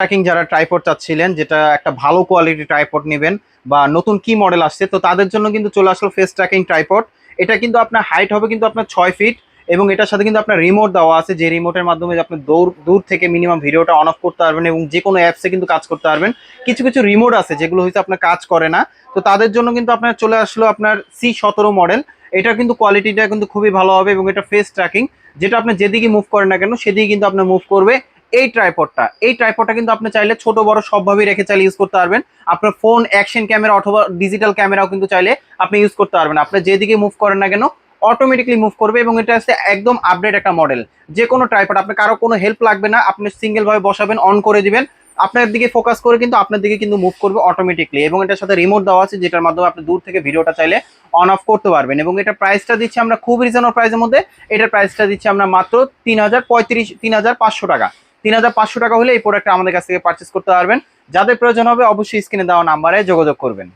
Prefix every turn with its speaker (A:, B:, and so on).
A: Tracking যারা tripod চাচ্ছিলেন, যেটা একটা ভালো কোয়ালিটি ট্রাইপড নেবেন বা নতুন কি মডেল আসছে, তো তাদের জন্য কিন্তু চলে আসলো ফেস ট্র্যাকিং ট্রাইপড এটা কিন্তু আপনার হাইট হবে কিন্তু আপনার ছয় ফিট এবং এটার সাথে কিন্তু আপনার রিমোট দেওয়া আছে, যে রিমোটের মাধ্যমে আপনি দৌড়, দূর থেকে মিনিমাম ভিডিওটা অন অফ করতে পারবেন এবং যে কোনো অ্যাপসে কিন্তু কাজ করতে পারবেন। কিছু কিছু রিমোট আছে যেগুলো হচ্ছে আপনার কাজ করে না। তো তাদের জন্য কিন্তু আপনার চলে আসলো আপনার সি সতেরো মডেল এটার কিন্তু কোয়ালিটিটা কিন্তু খুবই ভালো হবে এবং এটা ফেস ট্র্যাকিং যেটা আপনি যেদিকে মুভ করেন না কেন, সেদিকে কিন্তু আপনার মুভ করবে। এই ট্রাইপডটা এই ট্রাইপডটা কিন্তু আপনি চাইলে ছোট, বড় সবভাবেই রেখে চাইলে ইউজ করতে পারবেন। আপনার ফোন অ্যাকশন ক্যামেরা অথবা ডিজিটাল ক্যামেরাও কিন্তু চাইলে আপনি ইউজ করতে পারবেন। আপনি যেদিকে মুভ করেন না কেন অটোমেটিকলি মুভ করবে এবং এটা হচ্ছে একদম আপডেট একটা মডেল যে কোনো ট্রাইপড আপনি কারও কোনো হেল্প লাগবে না, আপনি সিঙ্গেল ভাবে বসাবেন অন করে দিবেন। আপনার দিকে ফোকাস করে কিন্তু আপনার দিকে কিন্তু মুভ করবে অটোমেটিকলি এবং এটার সাথে রিমোট দেওয়া আছে, যেটার মাধ্যমে আপনি দূর থেকে ভিডিওটা চাইলে অন অফ করতে পারবেন এবং এটা প্রাইসটা দিচ্ছি আমরা খুব রিজনেবল প্রাইসের মধ্যে। এটার প্রাইসটা দিচ্ছি আমরা মাত্র তিন হাজার পঁয়ত্রিশ, তিন হাজার পাঁচশো টাকা। তিন হাজার পাঁচশো টাকা হলে এই প্রোডাক্টটা আমাদের কাছ থেকে পারচেস করতে পারবেন। যাদের প্রয়োজন হবে অবশ্যই স্ক্রিনে দেওয়া নাম্বারে যোগাযোগ করবেন।